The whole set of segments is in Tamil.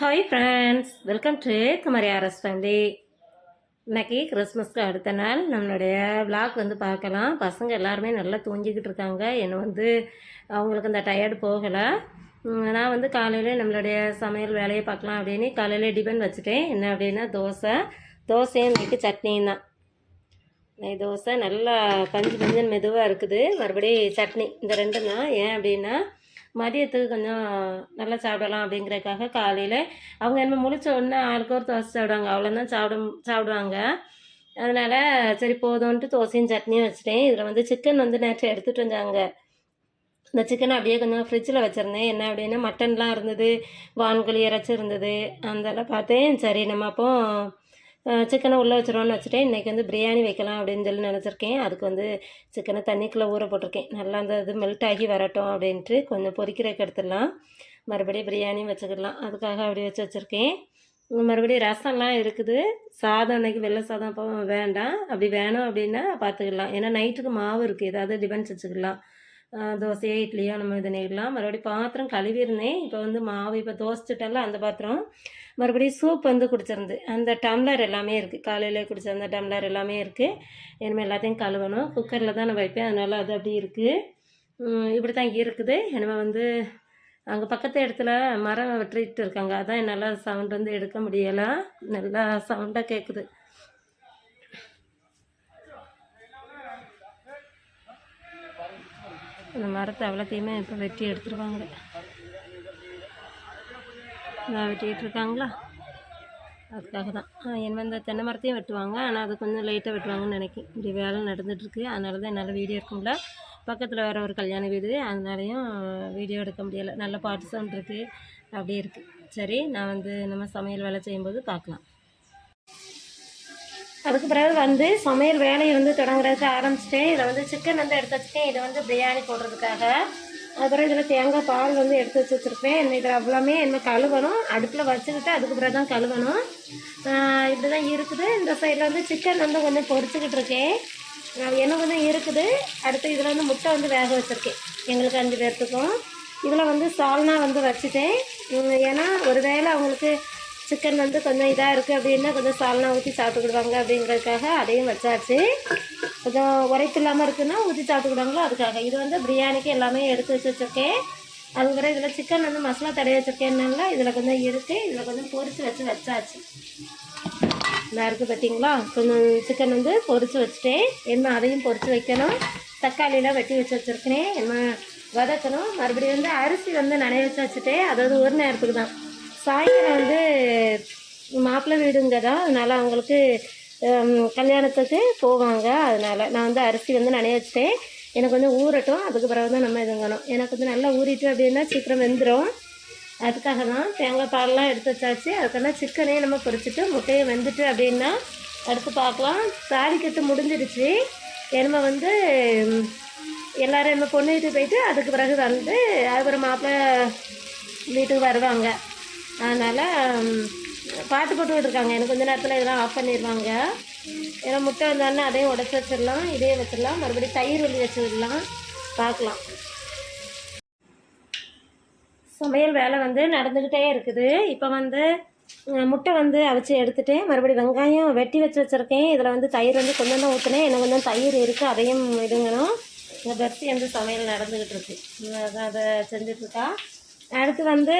Hi friends welcome to Kumari RS family இன்றைக்கி கிறிஸ்மஸ்க்கு அடுத்த நாள். நம்மளுடைய விளாக் வந்து பார்க்கலாம். பசங்க எல்லாருமே நல்லா தூங்கிக்கிட்டு இருக்காங்க. என்னை வந்து அவங்களுக்கு அந்த டயர்டு போகலை. நான் வந்து காலையில் நம்மளுடைய சமையல் வேலையை பார்க்கலாம் அப்படின்னு காலையில் டிபன் வச்சுட்டேன். என்ன அப்படின்னா தோசை. தோசையும் இன்னைக்கு சட்னியும் தான். நெய் தோசை நல்லா பஞ்சு பஞ்சுன்னு மெதுவாக இருக்குது. மறுபடி சட்னி. இந்த ரெண்டும் தான் ஏன் அப்படின்னா மதியத்துக்கு கொஞ்சம் நல்லா சாப்பிடலாம் அப்படிங்கிறதுக்காக காலையில் அவங்க என்ன முழிச்ச உடனே ஆளுக்கு ஒரு தோசை சாப்பிடுவாங்க. அவ்வளோதான் சாப்பிடும் சாப்பிடுவாங்க. அதனால் சரி போதும்ன்ட்டு தோசையும் சட்னியும் வச்சுட்டேன். இதில் வந்து சிக்கன் வந்து நேற்று எடுத்துகிட்டு வந்தாங்க. இந்த சிக்கனை அப்படியே கொஞ்சம் ஃப்ரிட்ஜில் வச்சுருந்தேன். என்ன அப்படின்னா மட்டன்லாம் இருந்தது வான்கோழி இறைச்சி இருந்தது அதெல்லாம் பார்த்தேன். சரி நம்ம அப்போ சிக்கனை உள்ளே வச்சிருவோன்னு வச்சுட்டேன் இன்றைக்கி வந்து பிரியாணி வைக்கலாம் அப்படின்னு சொல்லி நினச்சிருக்கேன். அதுக்கு வந்து சிக்கனை தண்ணிக்குள்ளே ஊற போட்டிருக்கேன். நல்லா அந்த இது மெல்ட் ஆகி வரட்டும் அப்படின்ட்டு கொஞ்சம் பொரிக்கிறதுக்கு எடுத்துடலாம். மறுபடியும் பிரியாணியும் வச்சுக்கிடலாம். அதுக்காக அப்படி வச்சு வச்சுருக்கேன். மறுபடியும் ரசம்லாம் இருக்குது. சாதம் அன்னைக்கு வெள்ளை சாதம் அப்போ வேண்டாம். அப்படி வேணும் அப்படின்னா பார்த்துக்கலாம். ஏன்னா நைட்டுக்கு மாவு இருக்குது ஏதாவது டிபன்ஸ் வச்சுக்கலாம் தோசையோ இட்லியோ நம்ம இது பண்ணிக்கலாம் மறுபடியும் பாத்திரம் கழுவிருந்தேன் இப்போ வந்து மாவு இப்போ தோசைச்சிட்டால அந்த பாத்திரம். மறுபடியும் சூப் வந்து குடிச்சிருந்து அந்த டம்ளர் எல்லாமே இருக்குது காலையிலே குடிச்ச அந்த டம்ளர் எல்லாமே இருக்குது இனிமேல் எல்லாத்தையும் கழுவணும். குக்கரில் தான் நான் வைப்பேன். அதனால் அது அப்படி இருக்குது இப்படி தான் இருக்குது. இனிமேல் வந்து அங்கே பக்கத்து இடத்துல மரம் வெட்டிட்டு இருக்காங்க. அதான் என்னால் சவுண்ட் வந்து எடுக்க முடியலை. நல்லா சவுண்டாக கேட்குது அந்த மரத்தை அவ்வளோத்தையுமே இப்போ வெட்டி எடுத்துருவாங்க. நான் இருக்காங்களா? அதுக்காக தான். என் வந்த தென்னை மரத்தையும் வெட்டுவாங்க. ஆனால் அது கொஞ்சம் லைட்டாக வெட்டுவாங்கன்னு நினைக்கிறேன் இப்படி வேலை நடந்துகிட்ருக்கு அதனால தான் என்னால் வீடியோ எடுக்க முடியல. பக்கத்தில் வேறு ஒரு கல்யாண வீடு. அதனாலையும் வீடியோ எடுக்க முடியலை. நல்ல பாட்டு சவுண்ட் இருக்குது அப்படியே இருக்குது சரி நான் வந்து நம்ம சமையல் வேலை செய்யும்போது பார்க்கலாம் அதுக்கு பிறகு வந்து சமையல் வேலையை வந்து தொடங்குறதுக்கு ஆரம்பிச்சிட்டேன். இதை வந்து சிக்கன் வந்து எடுத்து வச்சுட்டேன். இதை வந்து பிரியாணி போடுறதுக்காக. அப்புறம் இதில் தேங்காய் பால் வந்து எடுத்து வச்சு வச்சுருப்பேன். என்ன இதில் அவ்வளோமே என்ன கழுவணும். அடுப்பில் வச்சுக்கிட்டு அதுக்கப்புறம் தான் கழுவணும். இப்படி தான் இருக்குது. இந்த சைடில் வந்து சிக்கன் வந்து கொஞ்சம் பொறிச்சிக்கிட்டு இருக்கேன். ஆஹ் என்ன கொஞ்சம் இருக்குது. அடுத்து இதில் வந்து முட்டை வந்து வேக வச்சுருக்கேன். எங்களுக்கு அஞ்சு பேர்த்துக்கும். இதில் வந்து சால்னா வந்து வச்சுட்டேன். ஏன்னா ஒரு வேளை அவங்களுக்கு சிக்கன் வந்து கொஞ்சம் இதாக இருக்குது அப்படின்னா கொஞ்சம் சால்னா ஊற்றி சாப்பிட்டுக்கிடுவாங்க அப்படிங்கிறதுக்காக அதையும் வச்சாச்சு. கொஞ்சம் உரைப்பு இல்லாமல் இருக்குன்னா ஊற்றி சாப்பிட்டுக்கிடுவாங்களோ? அதுக்காக. இது வந்து பிரியாணிக்கு எல்லாமே எடுத்து வச்சு வச்சுருக்கேன் அதுக்கப்புறம் இதில் சிக்கன் வந்து மசாலா தடைய வச்சுருக்கேன்னால இதில் கொஞ்சம் இருக்குது இதில் கொஞ்சம் பொரித்து வச்சு வச்சாச்சு. நல்லா இருக்குது பார்த்தீங்களா? கொஞ்சம் சிக்கன் வந்து பொரித்து வச்சுட்டேன். என்ன அதையும் பொரித்து வைக்கணும். தக்காளியெலாம் வெட்டி வச்சு வச்சுருக்கேன். என்ன வதக்கணும். மறுபடியும் வந்து அரிசி வந்து நனைய வச்சு வச்சுட்டேன். அதாவது ஒரு நேரத்துக்கு தான். சாயங்காலம் வந்து மாப்பிள்ளை வீடுங்க தான். அதனால் அவங்களுக்கு கல்யாணத்துக்கு போவாங்க. அதனால் நான் வந்து அரிசி வந்து நனைய வச்சுட்டேன். எனக்கு வந்து ஊறட்டும். அதுக்கு பிறகு தான் நம்ம இதுங்கணும் எனக்கு வந்து நல்லா ஊறிட்டு அப்படின்னா சீக்கிரம் வெந்துடும் அதுக்காக தான் தேங்காய் பாலெலாம் எடுத்து வச்சாச்சு. அதுக்கெல்லாம் சிக்கனையும் நம்ம பொரிச்சிட்டு முட்டையை வெந்துட்டு அப்படின்னா அடுத்து பார்க்கலாம். தாலிக்கட்டு முடிஞ்சிடுச்சு. நம்ம வந்து எல்லோரும் எல்லாரும் நம்ம பொண்ணு வீட்டுக்கு போயிட்டு அதுக்கு பிறகு வந்து அதுக்கப்புறம் மாப்பிள்ளை வீட்டுக்கு வருவாங்க. அதனால் பார்த்து பாட்டு போட்டுக்கிட்டு இருக்காங்க எனக்கு கொஞ்ச நேரத்தில் இதெல்லாம் ஆஃப் பண்ணிடுவாங்க. ஏன்னா முட்டை வந்தோடனே அதையும் உடச்சி வச்சிடலாம் இதே வச்சிடலாம். மறுபடியும் தயிர் உள்ளி வச்சிடலாம் பார்க்கலாம். சமையல் வேலை வந்து நடந்துக்கிட்டே இருக்குது. இப்போ வந்து முட்டை வந்து அவிச்சு எடுத்துகிட்டு மறுபடியும் வெங்காயம் வெட்டி வச்சு வச்சுருக்கேன். இதில் வந்து தயிர் வந்து கொஞ்சம் தான் ஊற்றினேன் எனக்கு கொஞ்சம் தயிர் இருக்குது அதையும் இதுங்கணும் இந்த பெர்த்தி வந்து சமையல் நடந்துக்கிட்டு இருக்கு. அதை செஞ்சிட்ருக்கா அடுத்து வந்து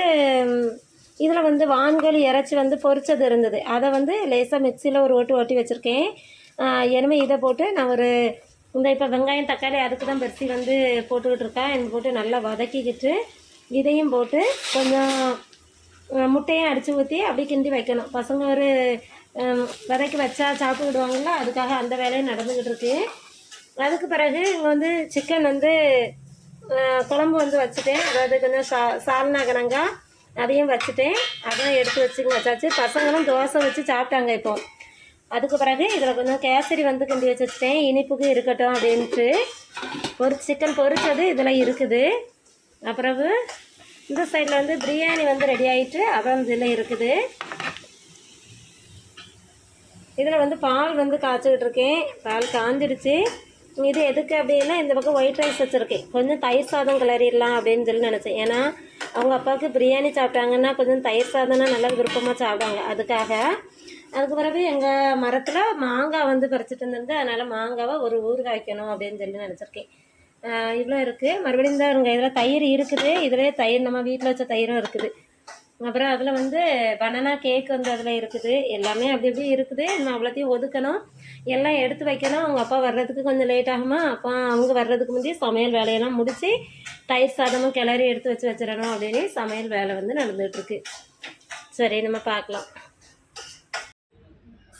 இதில் வந்து வான்கோழி இறைச்சி வந்து பொரிச்சது இருந்தது. அதை வந்து லேசாக மிக்சியில் ஒரு ஓட்டு ஓட்டி வச்சுருக்கேன். எனவே இதை போட்டு நான் ஒரு இந்த இப்போ வெங்காயம் தக்காளி அதுக்கு தான் பெருசி வந்து போட்டுக்கிட்டு இருக்கேன். எனக்கு போட்டு நல்லா வதக்கிக்கிட்டு இதையும் போட்டு கொஞ்சம் முட்டையும் அடித்து ஊற்றி அப்படியே கிண்டி வைக்கணும். பசங்க ஒரு அஹ், வதக்கி வச்சா சாப்பிட்டுக்கிடுவாங்களோ அதுக்காக அந்த வேலையும் நடந்துக்கிட்டு இருக்கு. அதுக்கு பிறகு இங்கே வந்து சிக்கன் வந்து குழம்பு வந்து வச்சுட்டேன். அதாவது கொஞ்சம் சா சால்னா அதையும் வச்சுட்டேன். அதையும் எடுத்து வச்சுங்க வச்சாச்சு பசங்களும் தோசை வச்சு சாப்பிட்டாங்க இப்போ. அதுக்கு பிறகு இதில் கொஞ்சம் கேசரி வந்து கிண்டி வச்சு வச்சுட்டேன். இனிப்புக்கு இருக்கட்டும் அப்படின்ட்டு. ஒரு சிக்கன் பொரிச்சது இதில் இருக்குது. அப்புறம் இந்த சைடில் வந்து பிரியாணி வந்து ரெடி ஆகிட்டு அப்புறம் இதில் இருக்குது. இதில் வந்து பால் வந்து காய்ச்சிக்கிட்டு இருக்கேன். பால் காஞ்சிடுச்சு. இது எதுக்கு அப்படின்னா இந்த பக்கம் ஒயிட் ரைஸ் வச்சுருக்கேன் கொஞ்சம் தயிர் சாதம் கிளறிடலாம் அப்படின்னு சொல்லி நினச்சேன். ஏன்னா அவங்க அப்பாவுக்கு பிரியாணி சாப்பிட்டாங்கன்னா கொஞ்சம் தயிர் சாதம்னா நல்லா விருப்பமாக சாப்பிடுவாங்க. அதுக்காக அதுக்கு பிறகு எங்கள் மரத்தில் மாங்காய் வந்து பறிச்சிட்டு இருந்தது அதனால் மாங்காவை ஒரு ஊறுகாய் வைக்கணும் அப்படின்னு சொல்லி நினச்சிருக்கேன். இவ்வளோ இருக்குது மறுபடியும் தான் இருங்க இதில் தயிர் இருக்குது. இதிலே தயிர் நம்ம வீட்டில் வச்ச தயிரும் இருக்குது. அப்புறம் அதில் வந்து பனானா கேக் வந்து அதில் இருக்குது. எல்லாமே அப்படி அப்படியே இருக்குது. நம்ம அவ்வளோத்தையும் ஒதுக்கணும். எல்லாம் எடுத்து வைக்கணும். அவங்க அப்பா வர்றதுக்கு கொஞ்சம் லேட் ஆகுமா? அப்பா அவங்க வர்றதுக்கு முந்தைய சமையல் வேலையெல்லாம் முடித்து தயிர் சாதமும் கிளறி எடுத்து வச்சு வச்சிடணும் அப்படின்னு சமையல் வேலை வந்து நடந்துகிட்ருக்கு. சரி நம்ம பார்க்கலாம்.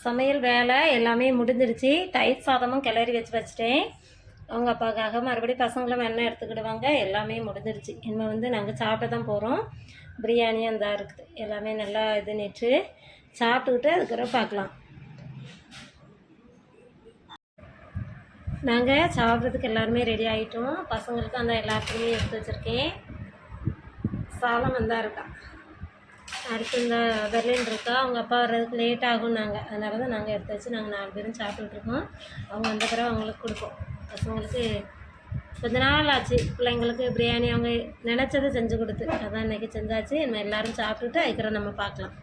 சமையல் வேலை எல்லாமே முடிஞ்சிருச்சு. தயிர் சாதமும் கிளறி வச்சு வச்சிட்டேன். அவங்க அப்பாவுக்காக மறுபடியும் பசங்களும் எண்ணெய் எடுத்துக்கிடுவாங்க. எல்லாமே முடிஞ்சிருச்சு. இனிமேல் வந்து நாங்கள் சாப்பிட தான் போகிறோம் பிரியாணியும் அந்த இருக்குது. எல்லாமே நல்லா இது நிட்டு சாப்பிட்டுக்கிட்டு அதுக்கப்புறம் பார்க்கலாம். நாங்கள் சாப்பிட்றதுக்கு எல்லாருமே ரெடி ஆகிட்டோம் பசங்களுக்கு அந்த எல்லாத்துக்குமே எடுத்து வச்சுருக்கேன். சாலம் வந்தா இருக்கான் அடுத்து இந்த பெர்லின் இருக்கா? அவங்க அப்பா வர்றதுக்கு லேட் நாங்கள் அதனால தான் நாங்கள் எடுத்து வச்சு நாங்கள் நாலு பேரும் சாப்பிட்டுட்ருக்கோம் அவங்க வந்த பிறகு அவங்களுக்கு கொடுப்போம். பசங்களுக்கு கொஞ்ச நாள் ஆச்சு. பிள்ளைங்களுக்கு பிரியாணி அவங்க நினச்சதை செஞ்சு கொடுத்து. அதான் இன்றைக்கி செஞ்சாச்சு. நம்ம எல்லோரும் சாப்பிட்டுட்டு அதுக்கப்புறம் நம்ம பார்க்கலாம்.